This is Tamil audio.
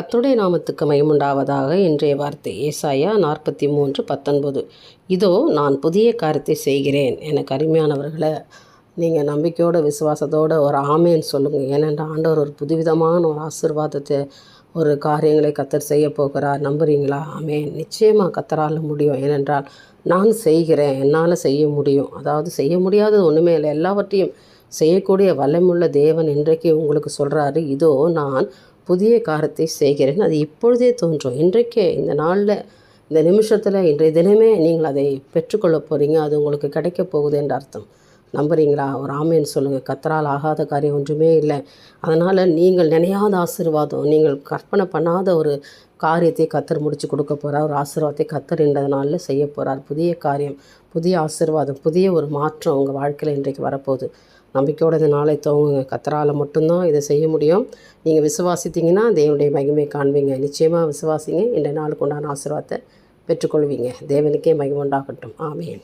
கத்துடைய நாமத்துக்கு மயமுண்டாவதாக இன்றைய வார்த்தை ஏசாயா நாற்பத்தி மூன்று பத்தொன்பது. இதோ நான் புதிய காரியத்தை செய்கிறேன். எனக்கு அருமையானவர்களை நீங்கள் நம்பிக்கையோட விசுவாசத்தோடு ஒரு ஆமேன்னு சொல்லுங்கள் ஏனென்றால் ஆண்டவர் ஒரு புதுவிதமான ஒரு ஆசீர்வாதத்தை ஒரு காரியங்களை கத்தர் செய்ய போகிறார். நம்புறீங்களா? ஆமேன். நிச்சயமாக கத்தரால் முடியும். ஏனென்றால் நான் செய்கிறேன். என்னால் செய்ய முடியும். அதாவது செய்ய முடியாதது ஒன்றுமே இல்லை. எல்லாவற்றையும் செய்யக்கூடிய வல்லமுள்ள தேவன் இன்றைக்கு உங்களுக்கு சொல்கிறாரு இதோ நான் புதிய காரத்தை செய்கிறேன் அது இப்பொழுதே தோன்றும். இன்றைக்கே இந்த நாளில் இந்த நிமிஷத்தில் இன்றைய தினமே நீங்கள் அதை பெற்றுக்கொள்ள போகிறீங்க அது உங்களுக்கு கிடைக்க போகுது என்ற அர்த்தம். நம்புறீங்களா? ஒரு ஆமேன்னு சொல்லுங்கள் கத்தரால் ஆகாத காரியம் ஒன்றுமே இல்லை. அதனால் நீங்கள் நினையாத ஆசீர்வாதம் நீங்கள் கற்பனை பண்ணாத ஒரு காரியத்தை கத்தர் முடித்து கொடுக்க போகிறார் ஒரு ஆசீர்வாதத்தை கத்தர் இந்த நாளில் செய்ய போகிறார் புதிய காரியம் புதிய ஆசீர்வாதம் புதிய ஒரு மாற்றம் உங்கள் வாழ்க்கையில் இன்றைக்கு வரப்போகுது. நம்பிக்கையோட இந்த நாளை துவங்குங்க. கத்தரால் மட்டும்தான் இதை செய்ய முடியும். நீங்கள் விசுவாசித்தீங்கன்னா தேவனுடைய மகிமை காண்பீங்க. நிச்சயமாக விசுவாசிங்க. இந்த நாளுக்கு உண்டான ஆசீர்வாதத்தை பெற்றுக்கொள்வீங்க. தேவனுக்கே மகிமை உண்டாகட்டும். ஆமேன்.